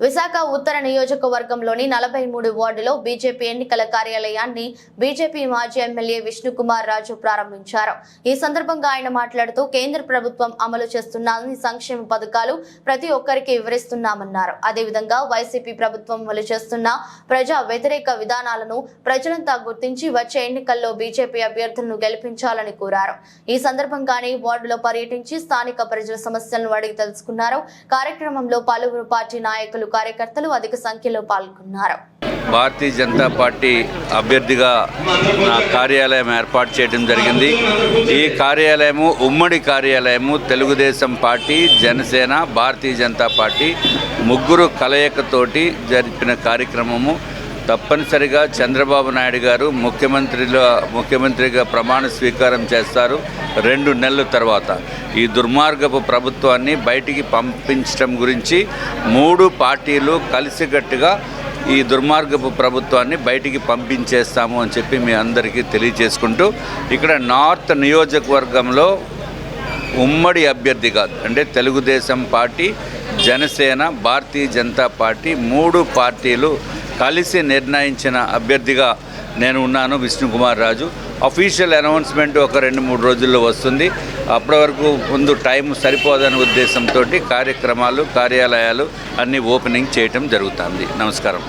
విశాఖ ఉత్తర నియోజకవర్గంలోని నలభై మూడు వార్డులో బీజేపీ ఎన్నికల కార్యాలయాన్ని బీజేపీ మాజీ ఎమ్మెల్యే విష్ణుకుమార్ రాజు ప్రారంభించారు. ఈ సందర్భంగా ఆయన మాట్లాడుతూ కేంద్ర ప్రభుత్వం అమలు చేస్తున్న అన్ని సంక్షేమ పథకాలు ప్రతి ఒక్కరికి వివరిస్తున్నామన్నారు. అదేవిధంగా వైసీపీ ప్రభుత్వం అమలు చేస్తున్న ప్రజా వ్యతిరేక విధానాలను ప్రజలంతా గుర్తించి వచ్చే ఎన్నికల్లో బీజేపీ అభ్యర్థులను గెలిపించాలని కోరారు. ఈ సందర్భంగానే వార్డులో పర్యటించి స్థానిక ప్రజల సమస్యలను అడిగి తెలుసుకున్నారు. కార్యక్రమంలో పలువురు పార్టీ నాయకులు కార్యకర్తలు అధిక సంఖ్యలో పాల్గొన్నారు. భారతీయ జనతా పార్టీ అభ్యర్థిగా నా కార్యాలయం ఏర్పాటు చేయడం జరిగింది. ఈ కార్యాలయము ఉమ్మడి కార్యాలయము తెలుగుదేశం పార్టీ జనసేన భారతీయ జనతా పార్టీ ముగ్గురు కలయికతోటి జరిపిన కార్యక్రమము. తప్పనిసరిగా చంద్రబాబు నాయుడు గారు ముఖ్యమంత్రిలో ముఖ్యమంత్రిగా ప్రమాణ స్వీకారం చేస్తారు రెండు నెలల తర్వాత. ఈ దుర్మార్గపు ప్రభుత్వాన్ని బయటికి పంపించడం గురించి మూడు పార్టీలు కలిసికట్టుగా ఈ దుర్మార్గపు ప్రభుత్వాన్ని బయటికి పంపించేస్తాము అని చెప్పి మీ అందరికీ తెలియజేసుకుంటూ ఇక్కడ నార్త్ నియోజకవర్గంలో ఉమ్మడి అభ్యర్థిగా అంటే తెలుగుదేశం పార్టీ జనసేన భారతీయ జనతా పార్టీ మూడు పార్టీలు కలిసి నిర్ణయించిన అభ్యర్థిగా నేను ఉన్నాను విష్ణుకుమార్ రాజు. అఫీషియల్ అనౌన్స్మెంట్ ఒక రెండు మూడు రోజుల్లో వస్తుంది. అప్పటి వరకు ముందు టైం సరిపోదనే ఉద్దేశంతో కార్యక్రమాలు కార్యాలయాలు అన్నీ ఓపెనింగ్ చేయటం జరుగుతుంది. నమస్కారం.